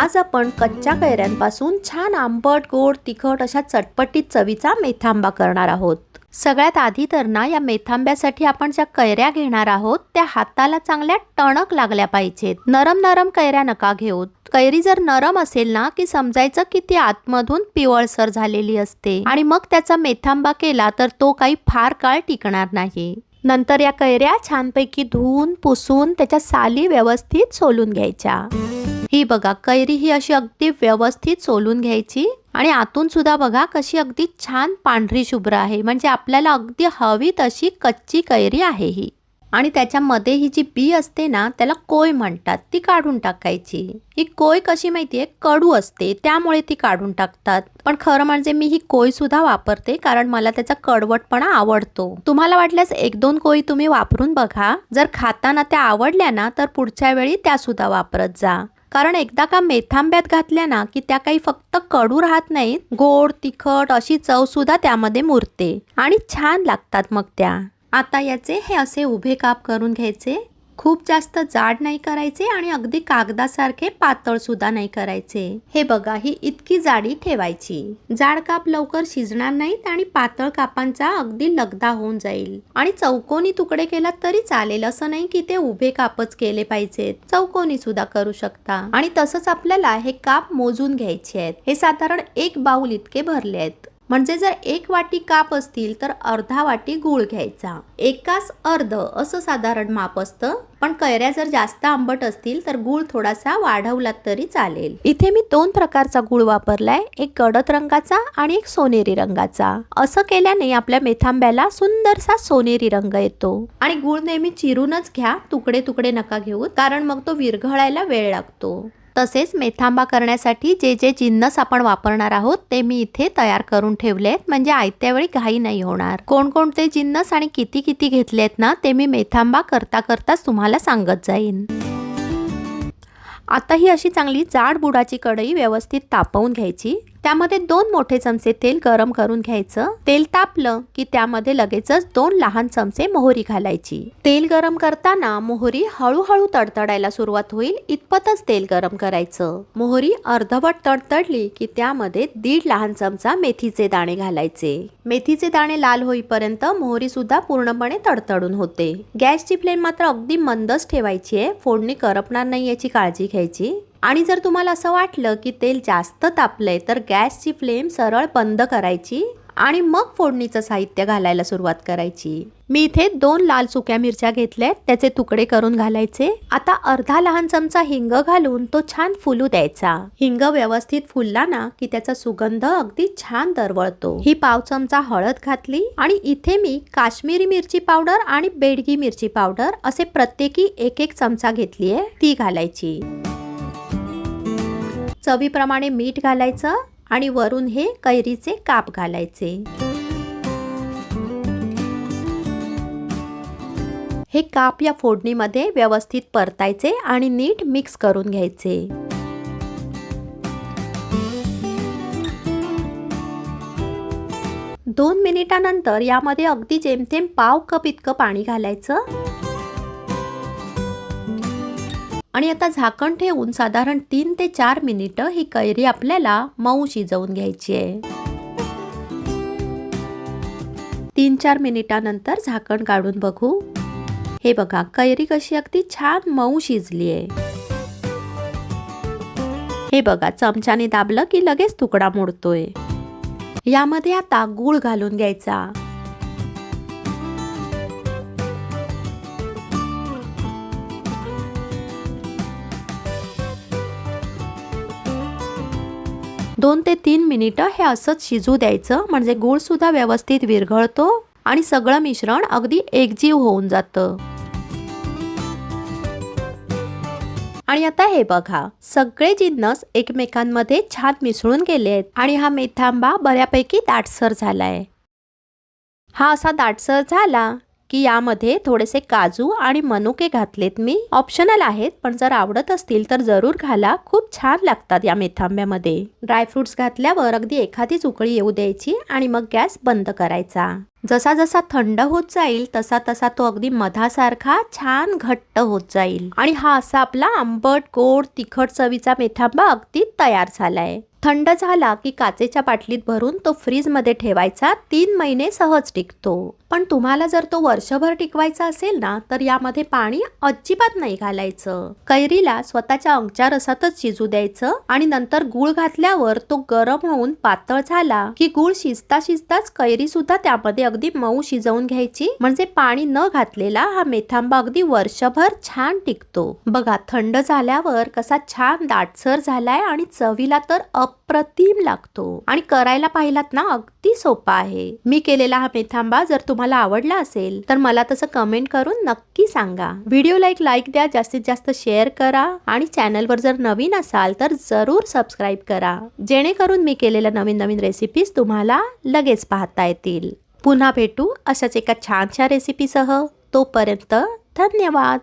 आज आपण कच्च्या कैऱ्यांपासून छान आंबट गोड तिखट अशा चटपटीत चवीचा मेथांबा करणार आहोत. सगळ्यात आधी तर ना या मेथांब्यासाठी आपण ज्या कैऱ्या घेणार आहोत त्या हाताला चांगल्या टणक लागल्या पाहिजेत. नरम नरम कैऱ्या नका घेऊ कैरी जर नरम असेल ना की समजायचं की ती आतमधून पिवळसर झालेली असते. आणि मग त्याचा मेथांबा केला तर तो काही फार काळ टिकणार नाही. नंतर या कैऱ्या छानपैकी धुवून पुसून त्याच्या साली व्यवस्थित सोलून घ्यायच्या. ही बघा कैरी ही अशी अगदी व्यवस्थित सोलून घ्यायची आणि आतून सुद्धा बघा कशी अगदी छान पांढरी शुभ्र आहे. म्हणजे आपल्याला अगदी हवी तशी कच्ची कैरी आहे ही. आणि त्याच्यामध्ये ही जी बी असते ना त्याला कोय म्हणतात ती काढून टाकायची. ही कोय कशी माहितीये? कडू असते त्यामुळे ती काढून टाकतात. पण खरं म्हणजे मी ही कोय सुद्धा वापरते कारण मला त्याचा कडवटपणा आवडतो. तुम्हाला वाटल्यास एक दोन कोई तुम्ही वापरून बघा. जर खाताना त्या आवडल्या ना तर पुढच्या वेळी त्या सुद्धा वापरत जा. कारण एकदा का मेथांब्यात घातल्या ना की त्या काही फक्त कडू राहत नाहीत गोड तिखट अशी चव सुद्धा त्यामध्ये मुरते. आणि छान लागतात मग त्या. आता याचे हे असे उभे काप करून घ्यायचे. खूप जास्त जाड नाही करायचे आणि अगदी कागदासारखे पातळ सुद्धा नाही करायचे. हे बघा ही इतकी जाडी ठेवायची. जाड काप लवकर शिजणार नाहीत आणि पातळ कापांचा अगदी लगदा होऊन जाईल. आणि चौकोनी तुकडे केला तरी चालेल असं नाही की ते उभे कापच केले पाहिजेत. चौकोनी सुद्धा करू शकता. आणि तसंच आपल्याला हे काप मोजून घ्यायचे आहेत. हे साधारण एक बाऊल इतके भरले आहेत. म्हणजे जर एक वाटी काप असतील तर अर्धा वाटी गूळ घ्यायचा. एकाच अर्ध असं साधारण माप असतं. पण कैऱ्या जर जास्त आंबट असतील तर गूळ थोडासा वाढवला तरी चालेल. इथे मी दोन प्रकारचा गूळ वापरलाय. एक गडद रंगाचा आणि एक सोनेरी रंगाचा. असं केल्याने आपल्या मेथांब्याला सुंदरसा सोनेरी रंग येतो. आणि गूळ नेहमी चिरूनच घ्या. तुकडे तुकडे नका घेऊ. कारण मग तो विरघळायला वेळ लागतो. तसेच मेथांबा करण्यासाठी जे जे जिन्नस आपण वापरणार आहोत ते मी इथे तयार करून ठेवले आहेत. म्हणजे आयत्या वेळी घाई नाही होणार. कोणकोणते जिन्नस आणि किती किती घेतले आहेत ना ते मी मेथांबा करता करताच तुम्हाला सांगत जाईन. आता ही अशी चांगली जाड बुडाची कढई व्यवस्थित तापवून घ्यायची. त्यामध्ये दोन मोठे चमचे तेल गरम करून घ्यायचं. तेल तापलं की त्यामध्ये लगेचच दोन लहान चमचे मोहरी घालायची. तेल गरम करताना मोहरी हळूहळू तडतडायला सुरुवात होईल इतपतच तेल गरम करायचं. मोहरी अर्धवट तडतडली की त्यामध्ये दीड लहान चमचा मेथीचे दाणे घालायचे. मेथीचे दाणे लाल होईपर्यंत मोहरी सुद्धा पूर्णपणे तडतडून होते. गॅसची फ्लेम मात्र अगदी मंदच ठेवायची आहे. फोडणी करपणार नाही याची काळजी घ्यायची. आणि जर तुम्हाला असं वाटलं की तेल जास्त तापलंय तर गॅसची फ्लेम सरळ बंद करायची आणि मग फोडणीचं साहित्य घालायला सुरुवात करायची. मी इथे दोन लाल सुक्या मिरच्या घेतल्यात त्याचे तुकडे करून घालायचे. आता अर्धा लहान चमचा हिंग घालून तो छान फुलू द्यायचा. हिंग व्यवस्थित फुलला ना की त्याचा सुगंध अगदी छान दरवळतो. ही पाव चमचा हळद घातली आणि इथे मी काश्मीरी मिरची पावडर आणि बेडगी मिरची पावडर असे प्रत्येकी एक एक चमचा घेतलीये ती घालायची. चवीप्रमाणे मीठ घालायचं आणि वरून हे कैरीचे काप घालायचे. हे काप या फोडणीमध्ये व्यवस्थित परतायचे आणि नीट मिक्स करून घ्यायचे. दोन मिनिटानंतर यामध्ये अगदी जेमतेम पाव कप इतकं पाणी घालायचं. आणि आता झाकण ठेवून साधारण तीन ते चार मिनिटं ही कैरी आपल्याला मऊ शिजवून घ्यायची आहे. तीन चार मिनिटानंतर झाकण काढून बघू. हे बघा कैरी कशी अगदी छान मऊ शिजली आहे. हे बघा चमच्याने दाबलं की लगेच तुकडा मोडतोय. यामध्ये आता गूळ घालून घ्यायचा. दोन ते तीन मिनिटं हे असंच शिजू द्यायचं. म्हणजे गूळसुद्धा व्यवस्थित विरघळतो आणि सगळं मिश्रण अगदी एकजीव होऊन जातं. आणि आता हे बघा सगळे जिन्नस एकमेकांमध्ये छान मिसळून गेले आहेत आणि हा मेथांबा बऱ्यापैकी दाटसर झालाय. हा असा दाटसर झाला की यामध्ये थोडेसे काजू आणि मनुके घातलेत मी. ऑप्शनल आहेत पण जर आवडत असतील तर जरूर घाला. खूप छान लागतात या मेथांब्यामध्ये. ड्रायफ्रुट्स घातल्यावर अगदी एखादीच उकळी येऊ द्यायची आणि मग गॅस बंद करायचा. जसा जसा थंड होत जाईल तसा तसा तो अगदी मधासारखा छान घट्ट होत जाईल. आणि हा असा आपला आंबट गोड तिखट चवीचा मेथांबा अगदी तयार झालाय. थंड झाला की काचेच्या बाटलीत भरून तो फ्रीजमध्ये ठेवायचा तीन महिने सहज टिकतो. पण तुम्हाला जर तो वर्षभर टिकवायचा असेल ना तर यामध्ये पाणी अजिबात नाही घालायचं. कैरीला स्वतःच्या अंगच्या रसातच शिजू द्यायचं आणि नंतर गुळ घातल्यावर तो गरम होऊन पातळ झाला की गुळ शिजता शिजताच कैरी सुद्धा त्यामध्ये अगदी मऊ शिजवून घ्यायची. म्हणजे पाणी न घातलेला हा मेथांबा अगदी वर्षभर छान टिकतो. बघा थंड झाल्यावर कसा छान दाटसर झालाय आणि चवीला तर अप्रतिम लागतो. आणि करायला पाहिलात ना अगदी सोपा आहे. मी केलेला हा मेथांबा जर तुम्हाला आवडला असेल तर मला तसं कमेंट करून नक्की सांगा. व्हिडिओला एक लाईक द्या जास्तीत जास्त शेअर करा आणि चॅनलवर जर नवीन असाल तर जरूर सबस्क्राईब करा. जेणेकरून मी केलेल्या नवीन नवीन रेसिपीज तुम्हाला लगेच पाहता येतील. पुन्हा भेटू अशाच एका छानशा रेसिपीसह तोपर्यंत धन्यवाद.